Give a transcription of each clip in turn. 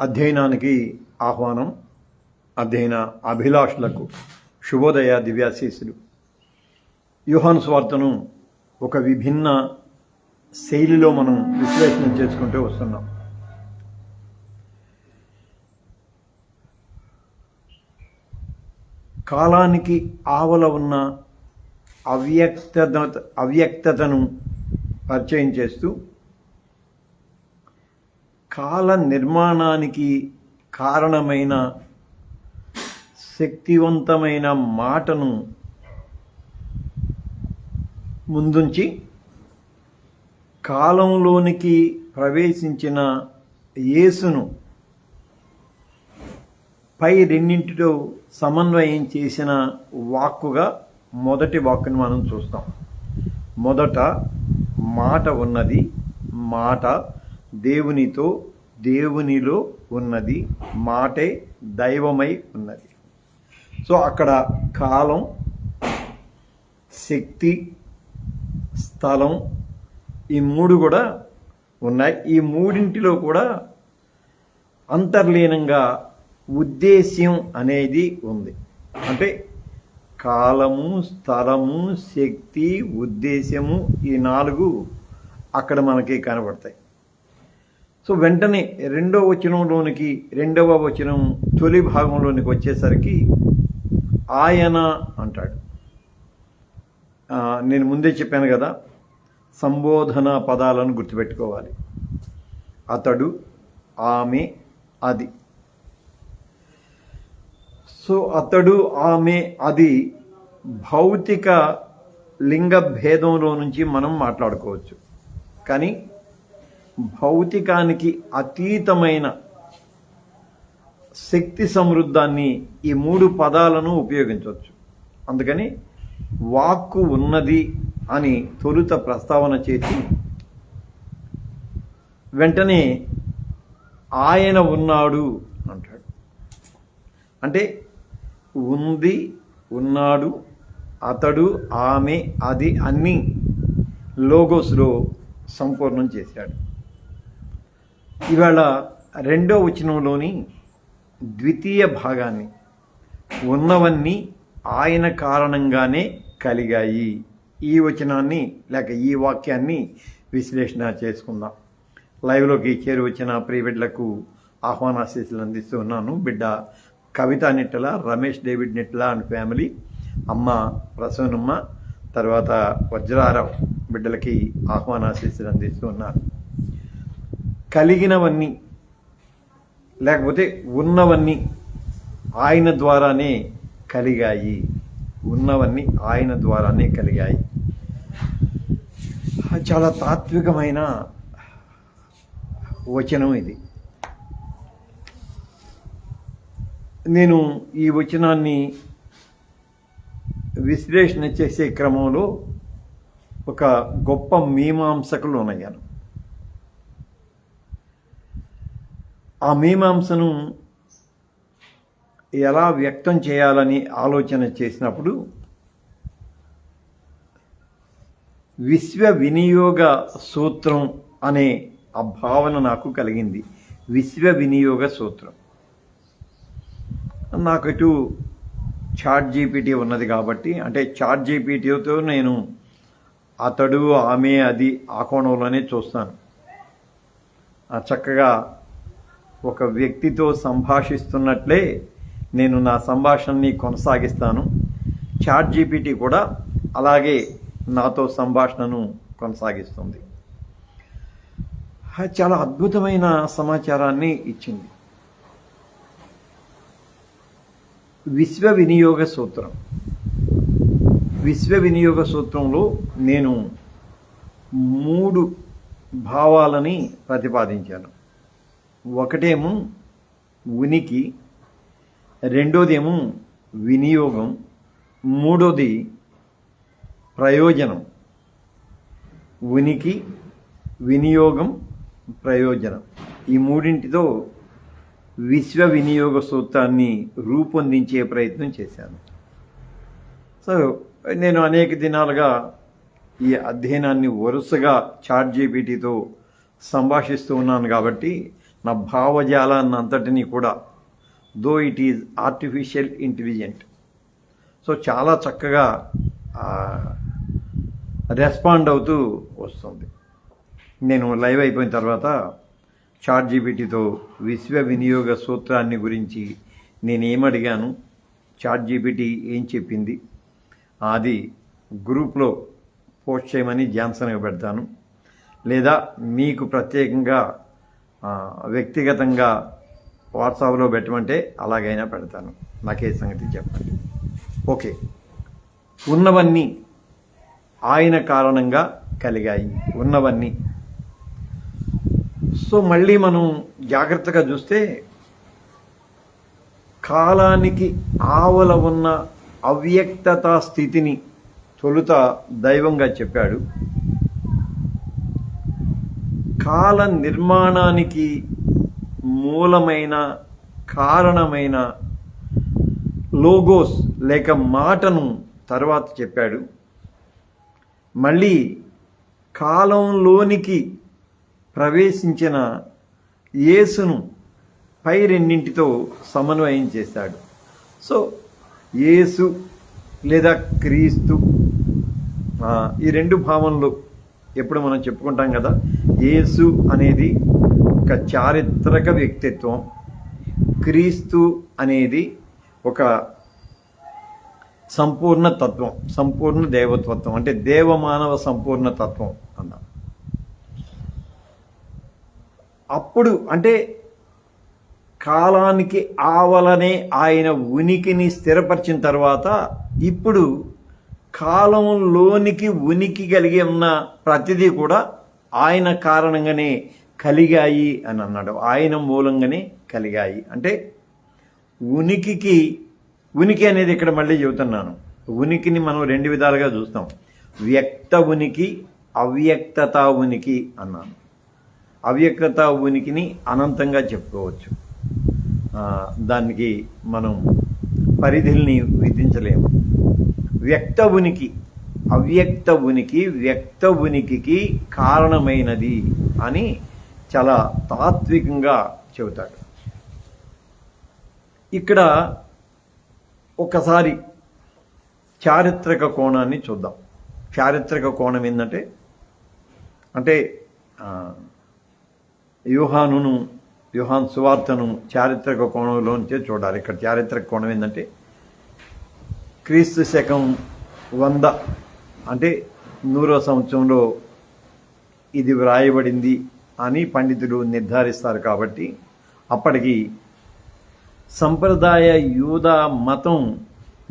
అధ్యయనానికి ఆహ్వానం అధ్యయన అభిలాషులకు శుభోదయ దివ్యాశీసులు యుహాను స్వార్తను ఒక విభిన్న శైలిలో మనం విశ్లేషణ చేసుకుంటూ వస్తున్నాం. కాలానికి ఆవల ఉన్న అవ్యక్త అవ్యక్తతను పరిచయం చేస్తూ కాల నిర్మాణానికి కారణమైన శక్తివంతమైన మాటను ముందుంచి కాలంలోనికి ప్రవేశించిన యేసును పై రెండింటితో సమన్వయం చేసిన వాక్కుగా మొదటి వాక్కుని మనం చూస్తాం. మొదట మాట ఉన్నది మాట దేవునితో దేవునిలో ఉన్నది మాటే దైవమై ఉన్నది. సో అక్కడ కాలం శక్తి స్థలం ఈ మూడు కూడా ఉన్నాయి. ఈ మూడింటిలో కూడా అంతర్లీనంగా ఉద్దేశ్యం అనేది ఉంది. అంటే కాలము స్థలము శక్తి ఉద్దేశ్యము ఈ నాలుగు అక్కడ మనకి కనబడతాయి. సో వెంటనే రెండవ వచనంలోనికి రెండవ వచనం తొలి భాగంలోనికి వచ్చేసరికి ఆయన అంటాడు. నేను ముందే చెప్పాను కదా సంబోధన పదాలను గుర్తుపెట్టుకోవాలి. అతడు ఆమె అది. సో అతడు ఆమె అది భౌతిక లింగ భేదంలో నుంచి మనం మాట్లాడుకోవచ్చు. కానీ భౌతికానికి అతీతమైన శక్తి సమృద్ధాన్ని ఈ మూడు పదాలను ఉపయోగించవచ్చు. అందుకని వాక్కు ఉన్నది అని తొలుత ప్రస్తావన చేసి వెంటనే ఆయన ఉన్నాడు అంటాడు. అంటే ఉంది ఉన్నాడు అతడు ఆమె అది అన్ని లోగోస్లో సంపూర్ణం చేశాడు. ఇవాళ రెండో వచనంలోని ద్వితీయ భాగాన్ని ఉన్నవన్నీ ఆయన కారణంగానే కలిగాయి. ఈ వచనాన్ని లేక ఈ వాక్యాన్ని విశ్లేషణ చేసుకుందాం. లైవ్లోకి చేరి వచ్చిన ప్రియ ఆహ్వానాశీస్సులు అందిస్తూ ఉన్నాను. బిడ్డ Kavitha Nittala Ramesh David Nittala and family అమ్మ ప్రసన్నమ్మ తర్వాత వజ్రారావు బిడ్డలకి ఆహ్వానాశీస్సులు అందిస్తూ ఉన్నాను కలిగినవన్నీ లేకపోతే ఉన్నవన్నీ ఆయన ద్వారానే కలిగాయి. ఉన్నవన్నీ ఆయన ద్వారానే కలిగాయి. చాలా తాత్వికమైన వచనం ఇది. నేను ఈ వచనాన్ని విశ్లేషణ చేసే క్రమంలో ఒక గొప్ప మీమాంసకులు ఉన్నాను ఆ మీమాంసను ఎలా వ్యక్తం చేయాలని ఆలోచన చేసినప్పుడు విశ్వ వినియోగ సూత్రం అనే ఆ భావన నాకు కలిగింది. విశ్వ వినియోగ సూత్రం. నాకు ఇటు చాట్ జీపీటీ ఉన్నది కాబట్టి అంటే చాట్ జీపీటీతో నేను అతడు ఆమె అది ఆ కోణంలోనే చూస్తాను. చక్కగా ఒక వ్యక్తితో సంభాషిస్తున్నట్లే నేను నా సంభాషణని కొనసాగిస్తాను. చాట్ జీపీటీ కూడా అలాగే నాతో సంభాషణను కొనసాగిస్తుంది. అది చాలా అద్భుతమైన సమాచారాన్ని ఇచ్చింది. విశ్వ వినియోగ సూత్రం. విశ్వ వినియోగ సూత్రంలో నేను మూడు భావాలని ప్రతిపాదించాను. ఒకటేమో ఉనికి రెండోదేమో వినియోగం మూడోది ప్రయోజనం. ఉనికి వినియోగం ప్రయోజనం. ఈ మూడింటితో విశ్వ వినియోగ సూత్రాన్ని రూపొందించే ప్రయత్నం చేశాను. సో నేను అనేక దినాలుగా ఈ అధ్యయనాన్ని వరుసగా చాట్ జీపీటీతో సంభాషిస్తూ ఉన్నాను కాబట్టి నా భావజాలాన్ని అంతటినీ కూడా though it is artificial intelligent so చాలా చక్కగా రెస్పాండ్ అవుతూ వస్తుంది. నేను లైవ్ అయిపోయిన తర్వాత చాట్ జీబీటీతో విశ్వ వినియోగ సూత్రాన్ని గురించి నేను ఏమడిగాను చాట్ జీబీటీ ఏం చెప్పింది అది గ్రూప్లో పోస్ట్ చేయమని జాన్సన్గా పెడతాను. లేదా మీకు ప్రత్యేకంగా వ్యక్తిగతంగా వాట్సాప్లో పెట్టమంటే అలాగైనా పెడతాను. నాకే సంగతి చెప్పండి. ఓకే. ఉన్నవన్నీ ఆయన కారణంగా కలిగాయి. ఉన్నవన్నీ. సో మళ్ళీ మనం జాగ్రత్తగా చూస్తే కాలానికి ఆవల ఉన్న అవ్యక్తత స్థితిని తొలుత దైవంగా చెప్పాడు. కాల నిర్మాణానికి మూలమైన కారణమైన లోగోస్ లేక మాటను తర్వాత చెప్పాడు. మళ్ళీ కాలంలోనికి ప్రవేశించిన యేసును పై రెండింటితో సమన్వయం చేశాడు. సో యేసు లేదా క్రీస్తు ఈ రెండు భావనలు ఎప్పుడు మనం చెప్పుకుంటాం కదా యేసు అనేది ఒక చారిత్రక వ్యక్తిత్వం. క్రీస్తు అనేది ఒక సంపూర్ణ తత్వం సంపూర్ణ దేవతత్వం అంటే దేవమానవ సంపూర్ణ తత్వం అన్నా. అప్పుడు అంటే కాలానికి ఆవలనే ఆయన ఉనికిని స్థిరపరిచిన తర్వాత ఇప్పుడు కాలంలోనికి ఉనికి కలిగి ఉన్న ప్రతిదీ కూడా ఆయన కారణంగానే కలిగాయి అని అన్నాడు. ఆయన మూలంగానే కలిగాయి. అంటే ఉనికికి ఉనికి అనేది ఇక్కడ మళ్ళీ చెబుతున్నాను. ఉనికిని మనం రెండు విధాలుగా చూస్తాం. వ్యక్త ఉనికి అవ్యక్తత ఉనికి అన్నాను. అవ్యక్తత ఉనికిని అనంతంగా చెప్పుకోవచ్చు. దానికి మనం పరిధిల్ని విధించలేము. వ్యక్త ఉనికి అవ్యక్త ఉనికి వ్యక్త ఉనికికి కారణమైనది అని చాలా తాత్వికంగా చెబుతాడు. ఇక్కడ ఒకసారి చారిత్రక కోణాన్ని చూద్దాం. చారిత్రక కోణం ఏంటంటే అంటే వ్యూహానును వ్యూహాన్ సువార్తను చారిత్రక కోణంలోంచే చూడాలి. ఇక్కడ చారిత్రక కోణం ఏంటంటే క్రీస్తు శకం వంద. అంటే నూరో సంవత్సరంలో ఇది వ్రాయబడింది అని పండితులు నిర్ధారిస్తారు కాబట్టి అప్పటికి సంప్రదాయ యూదా మతం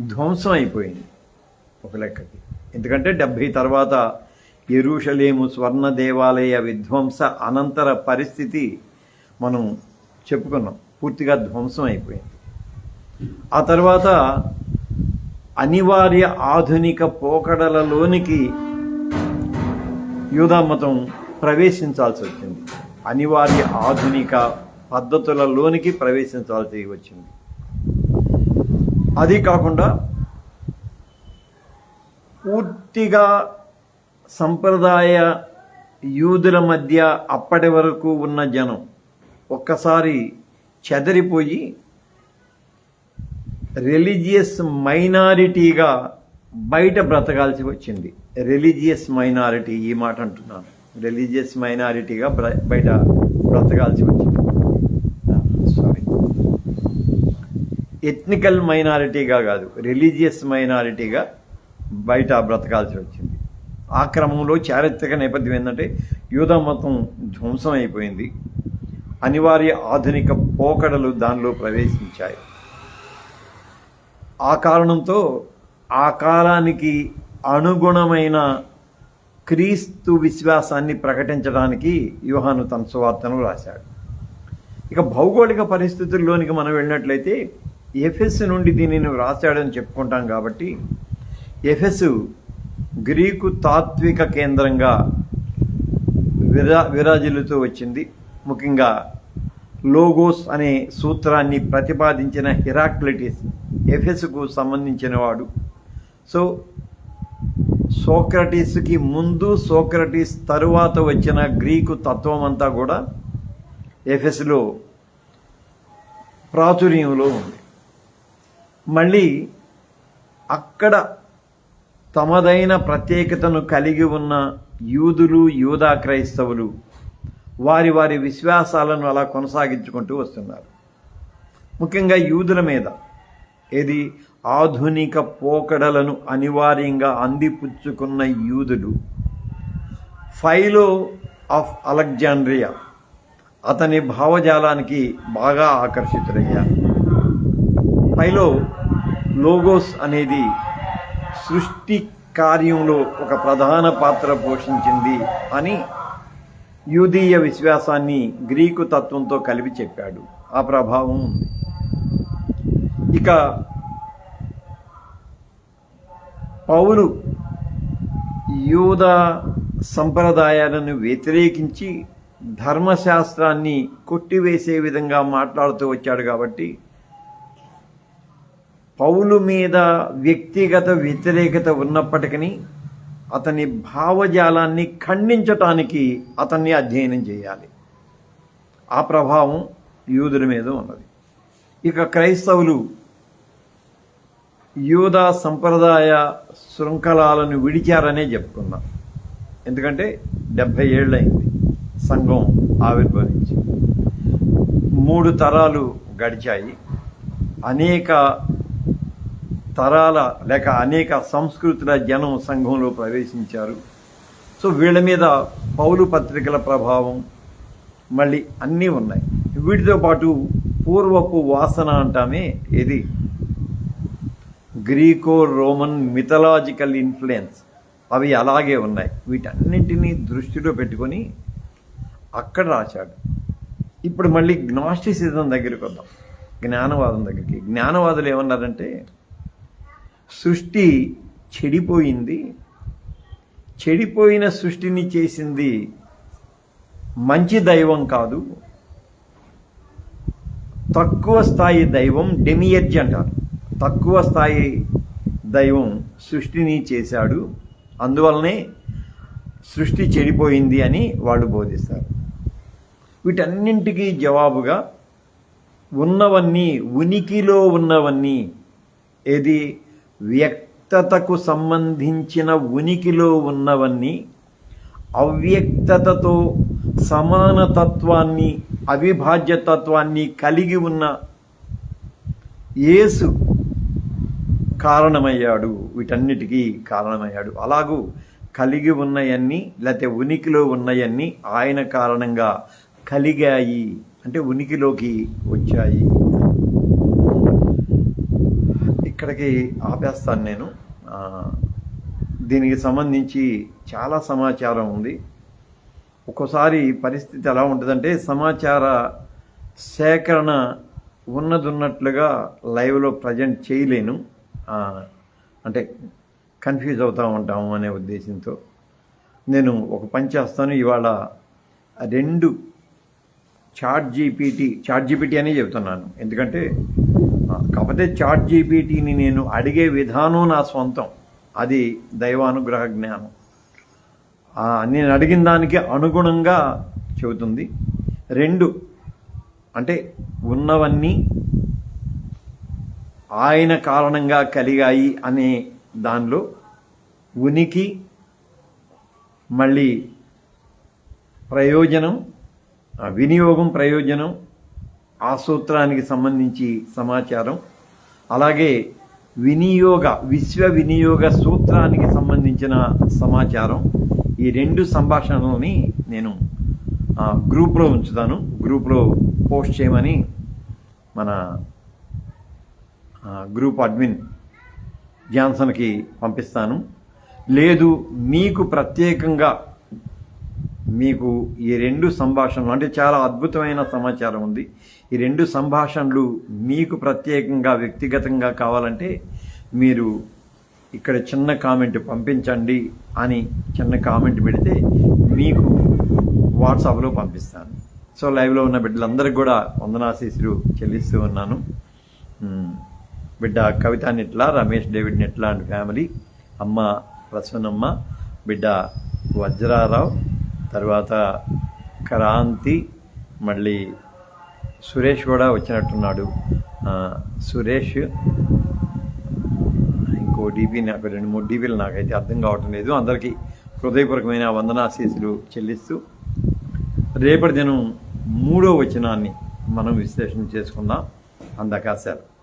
ధ్వంసం అయిపోయింది ఒక లెక్కకి. ఎందుకంటే డెబ్భై తర్వాత ఎరుషలేము స్వర్ణ దేవాలయ విధ్వంస అనంతర పరిస్థితి మనం చెప్పుకున్నాం. పూర్తిగా ధ్వంసం అయిపోయింది. ఆ తర్వాత అనివార్య ఆధునిక పోకడలలోనికి యూదా మతం ప్రవేశించాల్సి వచ్చింది. అనివార్య ఆధునిక పద్ధతులలోనికి ప్రవేశించాల్సి వచ్చింది. అది కాకుండా పూర్తిగా సంప్రదాయ యూదుల మధ్య అప్పటి వరకు ఉన్న జనం ఒక్కసారి చెదరిపోయి రిలీజియస్ మైనారిటీగా బయట బ్రతకాల్సి వచ్చింది. రిలీజియస్ మైనారిటీ ఈ మాట అంటున్నాను. రిలీజియస్ మైనారిటీగా బ్ర- బయట బ్రతకాల్సి వచ్చింది. Ah, సారీ ఎథ్నికల్ మైనారిటీగా కాదు రిలీజియస్ మైనారిటీగా బయట బ్రతకాల్సి వచ్చింది. ఆ క్రమంలో చారిత్రక నేపథ్యం ఏంటంటే యూదా మతం ధ్వంసం అయిపోయింది. అనివార్య ఆధునిక పోకడలు దానిలో ప్రవేశించాయి. ఆ కారణంతో ఆ కాలానికి అనుగుణమైన క్రీస్తు విశ్వాసాన్ని ప్రకటించడానికి యూహాను తన సువార్తను రాశాడు. ఇక భౌగోళిక పరిస్థితుల్లోనికి మనం వెళ్ళినట్లయితే ఎఫెస్ నుండి దీనిని వ్రాసాడని చెప్పుకుంటాం కాబట్టి ఎఫెస్ గ్రీకు తాత్విక కేంద్రంగా విరా విరాజిల్లుతూ వచ్చింది. ముఖ్యంగా లోగోస్ అనే సూత్రాన్ని ప్రతిపాదించిన హిరాక్లిటిస్ ఎఫెస్కు సంబంధించినవాడు. సో సోక్రటీస్కి ముందు సోక్రటీస్ తరువాత వచ్చిన గ్రీకు తత్వం అంతా కూడా ఎఫెస్లో ప్రాచుర్యంలో ఉంది. మళ్ళీ అక్కడ తమదైన ప్రత్యేకతను కలిగి ఉన్న యూదులు యూదా క్రైస్తవులు వారి వారి విశ్వాసాలను అలా కొనసాగించుకుంటూ వస్తున్నారు. ముఖ్యంగా యూదుల మీద. ఏది? ఆధునిక పోకడలను అనివార్యంగా అందిపుచ్చుకున్న యూదులు ఫైలో ఆఫ్ అలెగ్జాండ్రియా. అతని భావజాలానికి బాగా ఆకర్షితులయ్యారు ఫైలో లోగోస్ అనేది సృష్టి కార్యంలో ఒక ప్రధాన పాత్ర పోషించింది అని యూదీయ విశ్వాసాన్ని గ్రీకు తత్వంతో కలిపి చెప్పాడు. ఆ ప్రభావం ఉంది. ఇక పౌలు యూద సంప్రదాయాలను వ్యతిరేకించి ధర్మశాస్త్రాన్ని కొట్టివేసే విధంగా మాట్లాడుతూ వచ్చాడు కాబట్టి పౌలు మీద వ్యక్తిగత వ్యతిరేకత ఉన్నప్పటికీ అతని భావజాలాన్ని ఖండించటానికి అతన్ని అధ్యయనం చేయాలి. ఆ ప్రభావం యూదుల మీద ఉన్నది. ఇక క్రైస్తవులు యూదా సంప్రదాయ శృంఖలాలను విడిచారనే చెప్పుకుందాం. ఎందుకంటే డెబ్భై ఏళ్ళైంది సంఘం ఆవిర్భవించి. మూడు తరాలు గడిచాయి. అనేక తరాల లేక అనేక సంస్కృతుల జనం సంఘంలో ప్రవేశించారు. సో వీళ్ళ మీద పౌలు పత్రికల ప్రభావం మళ్ళీ అన్నీ ఉన్నాయి. వీటితో పాటు పూర్వపు వాసన అంటామే ఇది. Greco Roman mythological influence. అవి అలాగే ఉన్నాయి. వీటన్నింటినీ దృష్టిలో పెట్టుకొని అక్కడ రాశాడు. ఇప్పుడు మళ్ళీ గ్నాస్టిసిజం దగ్గరికి వద్దాం. జ్ఞానవాదం దగ్గరికి. జ్ఞానవాదులు ఏమన్నారంటే సృష్టి చెడిపోయింది. చెడిపోయిన సృష్టిని చేసింది మంచి దైవం కాదు. తక్కువ స్థాయి దైవం డెమియర్జ్ అంటారు. తక్కువ స్థాయి దైవం సృష్టిని చేశాడు. అందువలనే సృష్టి చెడిపోయింది అని వాళ్ళు బోధిస్తారు. వీటన్నింటికీ జవాబుగా ఉన్నవన్నీ ఉనికిలో ఉన్నవన్నీ ఏది? వ్యక్తతకు సంబంధించిన ఉనికిలో ఉన్నవన్నీ అవ్యక్తతతో సమానతత్వాన్ని అవిభాజ్యతత్వాన్ని కలిగి ఉన్న యేసు కారణమయ్యాడు. వీటన్నిటికీ కారణమయ్యాడు. అలాగూ కలిగి ఉన్నయన్నీ లేకపోతే ఉనికిలో ఉన్నయన్నీ ఆయన కారణంగా కలిగాయి. అంటే ఉనికిలోకి వచ్చాయి. ఇక్కడికి ఆపేస్తాను నేను. దీనికి సంబంధించి చాలా సమాచారం ఉంది. ఒక్కోసారి పరిస్థితి ఎలా ఉంటుందంటే సమాచార సేకరణ ఉన్నదున్నట్లుగా లైవ్లో ప్రజెంట్ చేయలేను. అంటే కన్ఫ్యూజ్ అవుతూ ఉంటాము అనే ఉద్దేశంతో నేను ఒక పని చేస్తాను. ఇవాళ రెండు చాట్ జీపీటీ చాట్ జీపీటీ అనే చెబుతున్నాను. ఎందుకంటే కాకపోతే చాట్ జీపీటీని నేను అడిగే విధానం నా సొంతం అది దైవానుగ్రహ జ్ఞానం. నేను అడిగిన దానికి అనుగుణంగా చెబుతుంది. రెండు అంటే ఉన్నవన్నీ ఆయన కారణంగా కలిగాయి అనే దానిలో ఉనికి మళ్ళీ ప్రయోజనం వినియోగం ప్రయోజనం ఆ సూత్రానికి సంబంధించి సమాచారం. అలాగే వినియోగ విశ్వ వినియోగ సూత్రానికి సంబంధించిన సమాచారం. ఈ రెండు సంభాషణలని నేను గ్రూప్లో ఉంచుతాను. గ్రూప్లో పోస్ట్ చేయమని మన గ్రూప్ అడ్మిన్ జాన్సన్కి పంపిస్తాను. లేదు మీకు ప్రత్యేకంగా మీకు ఈ రెండు సంభాషణలు అంటే చాలా అద్భుతమైన సమాచారం ఉంది. ఈ రెండు సంభాషణలు మీకు ప్రత్యేకంగా వ్యక్తిగతంగా కావాలంటే మీరు ఇక్కడ చిన్న కామెంట్ పంపించండి అని చిన్న కామెంట్ పెడితే మీకు వాట్సాప్లో పంపిస్తాను. సో లైవ్లో ఉన్న బిడ్డలందరికీ కూడా వందనాశీసులు చెల్లిస్తూ ఉన్నాను. బిడ్డ Kavitha Nitla Ramesh David Nitla and family అమ్మ ప్రసన్నమ్మ బిడ్డ వజ్రారావు తర్వాత క్రాంతి మళ్ళీ సురేష్ కూడా వచ్చినట్టున్నాడు. సురేష్ డీపీ నాకు రెండు మూడు డీపీలు నాకైతే అర్థం కావటం లేదు. అందరికీ హృదయపూర్వకమైన వందనాశీసులు చెల్లిస్తూ రేపటి దినం మూడో వచనాన్ని మనం విశ్లేషణ చేసుకుందాం. అందాక సార్